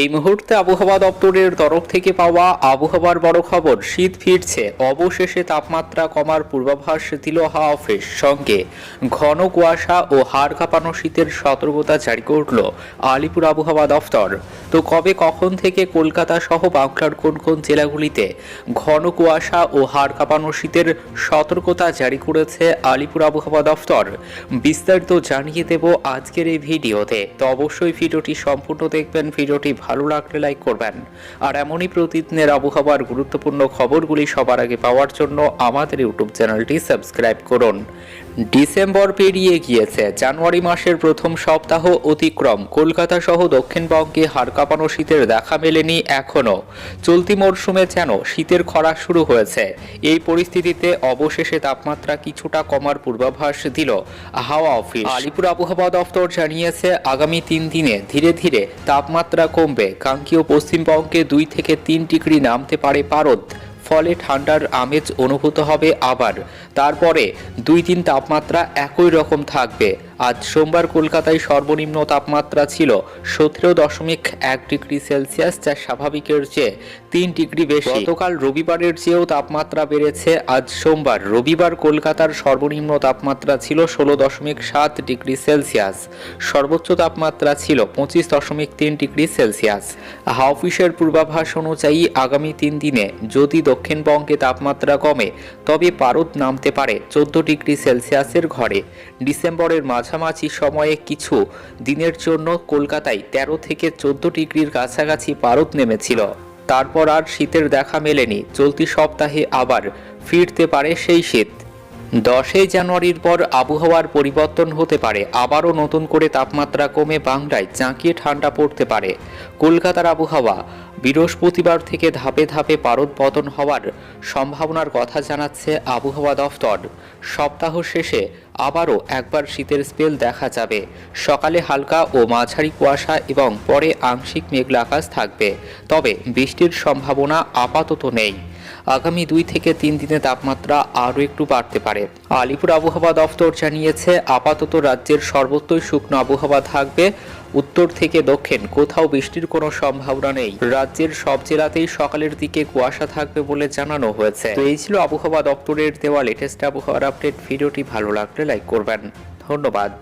এই মুহূর্তে আবহাওয়া দপ্তরের তরফ থেকে পাওয়া আবহাওয়ার বড় খবর, শীত ফিরছে। অবশেষে তাপমাত্রা কমার পূর্বাভাস দিল হাওয়া অফিস। সঙ্গে ঘন কুয়াশা ও হাড় কাঁপানো শীতের সতর্কতা জারি করল আলিপুর আবহাওয়া দফতর তো কবে, কখন থেকে কলকাতা সহ বাংলার কোন কোন জেলাগুলিতে ঘন কুয়াশা ও হাড় কাঁপানো শীতের সতর্কতা জারি করেছে আলিপুর আবহাওয়া দফতর বিস্তারিত জানিয়ে দেব আজকের এই ভিডিওতে। তো অবশ্যই ভিডিওটি সম্পূর্ণ দেখবেন, ভিডিওটি ভালো লাগলে লাইক করবেন। আর এমনই প্রতিদিনের আবহাওয়ার গুরুত্বপূর্ণ খবরগুলি সবার আগে পাওয়ার জন্য আমাদের ইউটিউব চ্যানেলটি সাবস্ক্রাইব করুন। ডিসেম্বর পেরিয়ে গিয়েছে। জানুয়ারি মাসের প্রথম সপ্তাহ অতিক্রম। কলকাতা সহ দক্ষিণবঙ্গে হাড় কাঁপানো শীতের দেখা মেলেনি এখনও। চলতি মরশুমে যেন শীতের খরা শুরু হয়েছে। এই পরিস্থিতিতে অবশেষে তাপমাত্রা কিছুটা কমার পূর্বাভাস দিল হাওয়া অফিস। আলিপুর আবহাওয়া দফতর জানিয়েছে, আগামী তিন দিনে ধীরে ধীরে তাপমাত্রা কমবে। কাঙ্ক্ষীয় পশ্চিমবঙ্গে দুই থেকে তিন ডিগ্রি নামতে পারে পারদ। ফলে ঠান্ডার আমেজ অনুভূত হবে আবার। তারপরে দুই দিন তাপমাত্রা একই রকম থাকবে। আজ সোমবার কলকাতায় সর্বনিম্ন তাপমাত্রা ছিল সতেরো দশমিক এক ডিগ্রি সেলসিয়াস যা স্বাভাবিকের চেয়ে তিন ডিগ্রি বেশি। গতকাল রবিবারের চেয়েও তাপমাত্রা বেড়েছে আজ সোমবার। রবিবার কলকাতার সর্বনিম্ন তাপমাত্রা ছিল ষোলো দশমিক সাত ডিগ্রি সেলসিয়াস। সর্বোচ্চ তাপমাত্রা ছিল পঁচিশ দশমিক তিন ডিগ্রি সেলসিয়াস। হাওয়া অফিসের পূর্বাভাস অনুযায়ী আগামী তিন দিনে যদি দক্ষিণবঙ্গে তাপমাত্রা কমে তবে পারদ নামতে পারে চোদ্দ ডিগ্রি সেলসিয়াসের ঘরে। ডিসেম্বরের মাঝামাঝি সময়ে কিছু দিনের জন্য কলকাতায় তেরো থেকে চোদ্দ ডিগ্রির কাছাকাছি পারদ নেমেছিল। তারপর আর শীতের দেখা মেলেনি, চলতি সপ্তাহে আবার ফিরতে পারে সেই শীত। দশই জানুয়ারির পর আবহাওয়ার পরিবর্তন হতে পারে, আবারও নতুন করে তাপমাত্রা কমে বাংলায় জাঁকিয়ে ঠান্ডা পড়তে পারে। কলকাতার আবহাওয়া বৃহস্পতিবার থেকে ধাপে ধাপে পারদ পতন হওয়ার সম্ভাবনার কথা জানাচ্ছে আবহাওয়া দফতর। সপ্তাহ শেষে আবারও একবার শীতের স্পেল দেখা যাবে। সকালে হালকা ও মাঝারি কুয়াশা এবং পরে আংশিক মেঘলা আকাশ থাকবে। তবে বৃষ্টির সম্ভাবনা আপাতত নেই। আগামী দুই থেকে তিন দিনে তাপমাত্রা আরও একটু বাড়তে পারে। আলিপুর আবহাওয়া দফতর জানিয়েছে, আপাতত রাজ্যের সর্বত্রই শুকনো আবহাওয়া থাকবে। উত্তর থেকে দক্ষিণ, কোথাও বৃষ্টির কোনো সম্ভাবনা নেই। রাজ্যের সব জেলাতেই সকালের দিকে কুয়াশা থাকবে বলে জানানো হয়েছে। তো এই ছিল আবহাওয়া দপ্তরের দেওয়া লেটেস্ট আবহাওয়ার আপডেট ভিডিওটি ভালো লাগলে লাইক করবেন। ধন্যবাদ।